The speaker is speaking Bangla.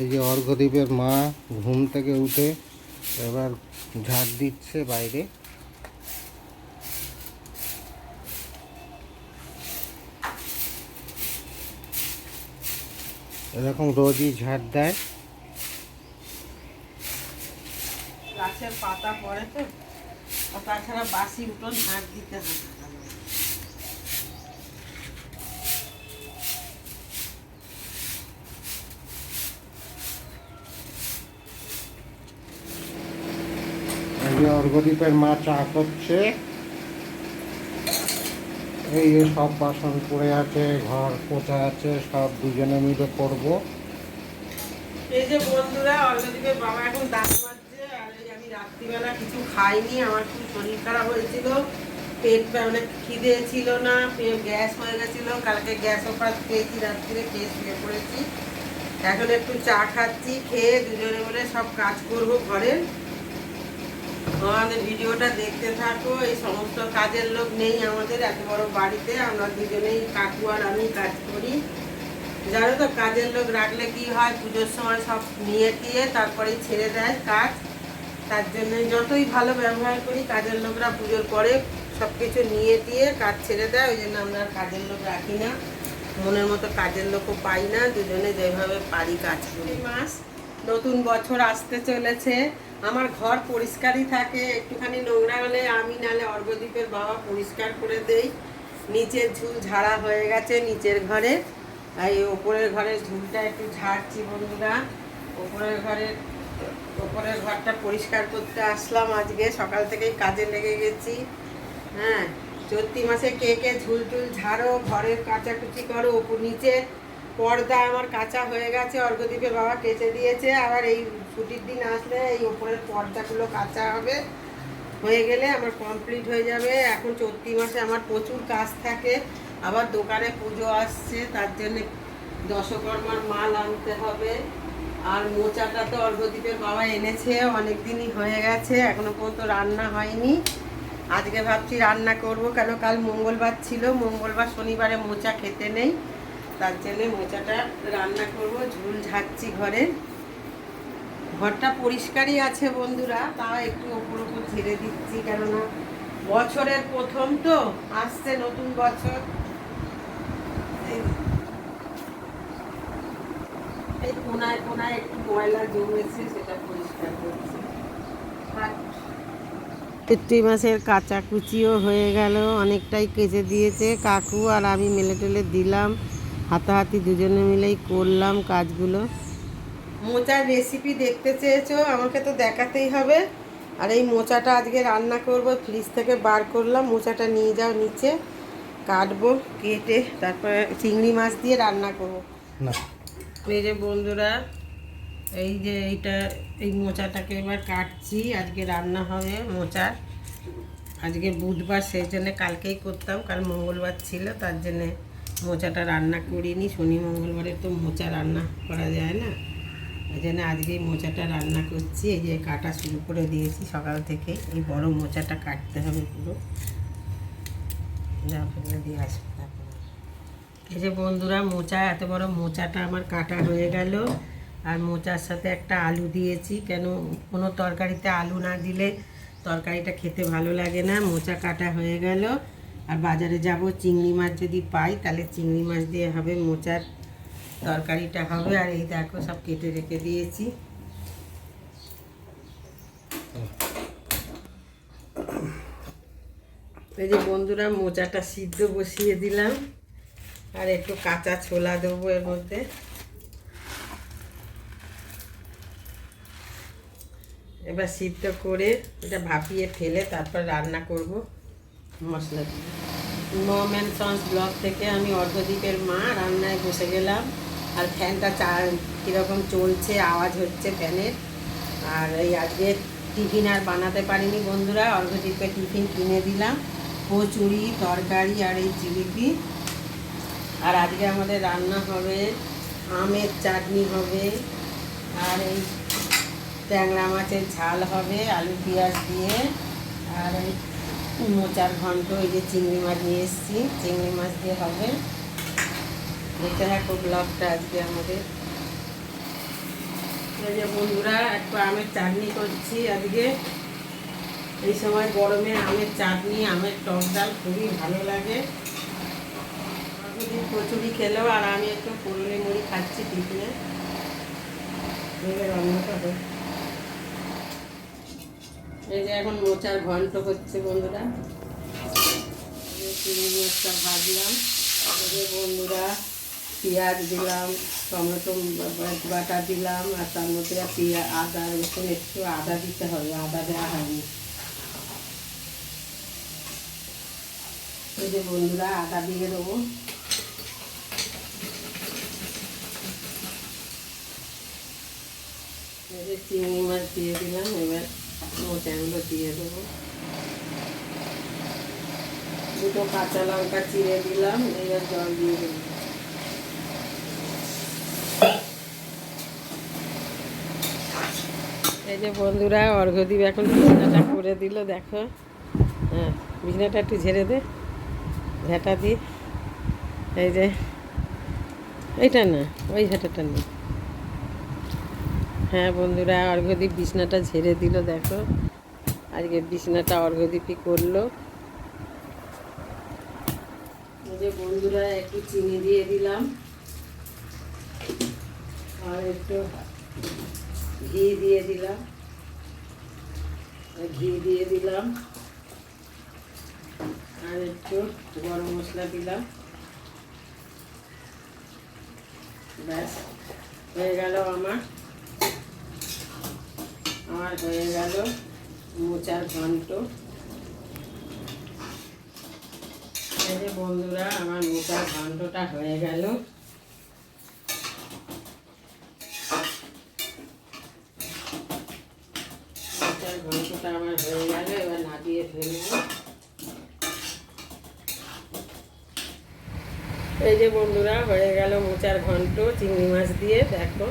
এই যে অর্ঘদ্বীপের মা ঘুম থেকে উঠে এবার ঝাড় দিচ্ছে বাইরে। এরকম রোজই ঝাড় দেয়। গাছের পাতা পড়ে তো তাছাড়া বাসি উঠোন ঝাঁট দিতে হয় যে অর্ঘদ্বীপের মা চা করছে। এই সব বাসন পড়ে আছে, ঘর পোছা আছে, সব দুজনে মিলে করব। এই যে বন্ধুরা অলরেডি বাবা এখন দাঁত মাজছে, আর আমি রাত্রিবেলা কিছু খাইনি, আমার খুব শরীর খারাপ হয়েছিল। পেট মানে খিদে ছিল না গ্যাস হয়ে গেছিল। কালকে গ্যাস ওপার খেয়েছি, রাত্রিরে খেয়ে শুয়ে পড়েছি। এখন একটু চা খাচ্ছি, খেয়ে দুজনে মিলে সব কাজ করব ঘরের আমাদের ভিডিওটা দেখতে থাকো, এই সমস্ত কাজের লোক নেই আমাদের, এত বড় বাড়িতে, আমরা দুজনেই কাকু আর আমি কাজ করি। জানো তো, কাজের লোক রাখলে কি হয়, পুজোর সময় সব নিয়ে দিয়ে তারপরেই ছেড়ে দেয় কাজ। তার জন্য যতই ভালো ব্যবহার করি, কাজের লোকরা পুজোর পরে সব কিছু নিয়ে দিয়ে কাজ ছেড়ে দেয়, ওই জন্য আমরা আর কাজের লোক রাখি না। মনের মতো কাজের লোকও পাই না, দুজনে যেভাবে পারি কাজ করি। মাস, নতুন বছর আসতে চলেছে। আমার ঘর পরিষ্কারই থাকে, একটুখানি নোংরা হলে আমি নালে অর্ঘদ্বীপের বাবা পরিষ্কার করে দেই। নিচের ঝুল ঝাড়া হয়ে গেছে নিচের ঘরে। আর এই ওপরের ঘরের ঝুলটা একটু ঝাড়ছি বন্ধুরা। ওপরের ঘরের, ওপরের ঘরটা পরিষ্কার করতে আসলাম আজকে। সকাল থেকেই কাজে লেগে গেছি। হ্যাঁ চৈত্রি মাসে কে কে ঝুল টুল ঝাড়ো, ঘরের কাচাকুচি করো, ওপর নিচে পর্দা আমার কাঁচা হয়ে গেছে অর্ঘদ্বীপের বাবা কেচে দিয়েছে। আবার এই ছুটির দিন আসলে এই ওপরের পর্দাগুলো কাঁচা হবে। হয়ে গেলে আমার কমপ্লিট হয়ে যাবে। এখন চৈত্রি মাসে আমার প্রচুর কাজ থাকে। আবার দোকানে পুজো আসছে, তার জন্যে দশকর্মার মাল আনতে হবে। আর মোচাটা তো অর্ঘদ্বীপের বাবা এনেছে অনেক দিনই হয়ে গেছে, এখনও পর্যন্ত রান্না হয়নি। আজকে ভাবছি রান্না করব, কেন কাল মঙ্গলবার ছিল, মঙ্গলবার শনিবারে মোচা খেতে নেই। তার জন্য মোচাটা রান্না করব, ঝুল ঝাড়ছি ঘরে। ঘরটা পরিষ্কারই আছে বন্ধুরা তা একটু ওপর ওপর ঝেড়ে দিচ্ছি, কেননা বছরের প্রথম তো, আসছে নতুন বছর। এই- কোনায় কোনায় একটু ময়লা জমেছে, সেটা পরিষ্কার করছি। চৈত্রি মাসের কাঁচা কুচিও হয়ে গেল, অনেকটাই কেচে দিয়েছে কাকু আর আমি মেলে টেলে দিলাম। হাতাহাতি দুজনে মিলেই করলাম কাজগুলো। মোচার রেসিপি দেখতে চেয়েছো? আমাকে তো দেখাতেই হবে। আর এই মোচাটা আজকে রান্না করব ফ্রিজ থেকে বার করলাম। মোচাটা নিয়ে যাও নিচে। কাটবো কেটে তারপরে চিংড়ি মাছ দিয়ে রান্না করব। এই যে বন্ধুরা এই যে এইটা এই মোচাটাকে এবার কাটছি। আজকে রান্না হবে মোচার। আজকে বুধবার সেই জন্য কালকেই করতাম কাল মঙ্গলবার ছিল তার জন্যে মোচাটা রান্না করিনি, শনি মঙ্গলবারে তো মোচা রান্না করা যায় না। ওই জন্য আজকে মোচাটা রান্না করছি, এই যে কাটা শুরু করে দিয়েছি সকাল থেকে। এই বড় মোচাটা কাটতে হবে পুরো। ফেলে দিয়ে আসবে এই যে বন্ধুরা, মোচা, এত বড় মোচাটা আমার কাটা হয়ে গেল। আর মোচার সাথে একটা আলু দিয়েছি। কেন, কোনো তরকারিতে আলু না দিলে তরকারিটা খেতে ভালো লাগে না। মোচা কাটা হয়ে গেল। আর বাজারে যাব, চিংড়ি মাছ যদি পাই, তাহলে চিংড়ি মাছ দিয়ে হবে, মোচার তরকারিটা হবে। আর এই দেখো, সব কেটে রেখে দিয়েছি। এই যে বন্ধুরা, মোচাটা সিদ্ধ বসিয়ে দিলাম। আর একটু কাঁচা ছোলা দেবো এর মধ্যে। এবার সিদ্ধ করে এটা ভাপিয়ে ফেলে তারপর রান্না করব। মশলা দিয়ে। মম অ্যান্ড সন্স ব্লগ থেকে আমি অর্ধদ্বীপের মা রান্নায় বসে গেলাম। আর ফ্যানটা চা, কীরকম চলছে, আওয়াজ হচ্ছে ফ্যানের। আর এই আজকে টিফিন আর বানাতে পারিনি বন্ধুরা অর্ঘদ্বীপে টিফিন কিনে দিলাম। কচুরি, তরকারি আর এই জিলিপি। আর আজকে আমাদের রান্না হবে, আমের চাটনি হবে। আর এই ট্যাংরা মাছের ঝাল হবে, আলু পেঁয়াজ দিয়ে। আর এই মোচার ঘন্ট, এই যে চিংড়ি মাছ নিয়ে এসেছি। চিংড়ি মাছ দিয়ে হবে। দেখতে থাকো ব্লগটা আজকে আমাদের। বন্ধুরা, একটু আমের চাটনি করছি আজকে। এই সময় গরমে আমের চাটনি, আমের টক ডাল খুবই ভালো লাগে। কচুরি খেলেও, আর আমি একটু পুরুলি মুড়ি খাচ্ছি টিফিনে। রান্নাটা। এই যে এখন মোচার ঘন্ট করছে বন্ধুরা। চিংড়ি মাছটা ভাজলাম। বন্ধুরা পেঁয়াজ দিলাম, টমেটো বাটা দিলাম, আর তার মধ্যে পেঁয়াজ আদা, রসুন, একটু আদা দিতে হবে, আদা দেওয়া হয়নি। এই যে বন্ধুরা আদা দিয়ে দেবো। চিংড়ি মাছ দিয়ে দিলাম, এবার মোচাগুলো দিয়ে দেবো। দুটো কাঁচা লঙ্কা চিড়ে দিলাম, এবার জল দিয়ে দেবো। এই যে বন্ধুরা অর্ঘদ্বীপ এখন বিছনাটা করে দিল, দেখো। হ্যাঁ বিছনাটা একটু ঝেড়ে দে, ঝাঁটা দি। এই যে, এইটা না, ওই ঝাঁটাটা নেই হ্যাঁ বন্ধুরা অর্ঘদ্বীপ বিছনাটা ঝেড়ে দিল, দেখো। আজকে বিছনাটা অর্ঘদ্বীপই করল। যে বন্ধুরা, একটু চিনি দিয়ে দিলাম। আর একটু ঘি দিয়ে দিলাম। ঘি দিয়ে দিলাম। আর একটু গরম মশলা দিলাম। ব্যাস, হয়ে গেল আমার। আমার হয়ে গেল মোচার ঘন্ট। এই যে বন্ধুরা, আমার মোচার ঘন্টটা হয়ে গেল। মোচার আমার হয়ে এবার এই যে বন্ধুরা, হয়ে গেল মোচার ঘন্ট, চিংড়ি মাছ দিয়ে, দেখো।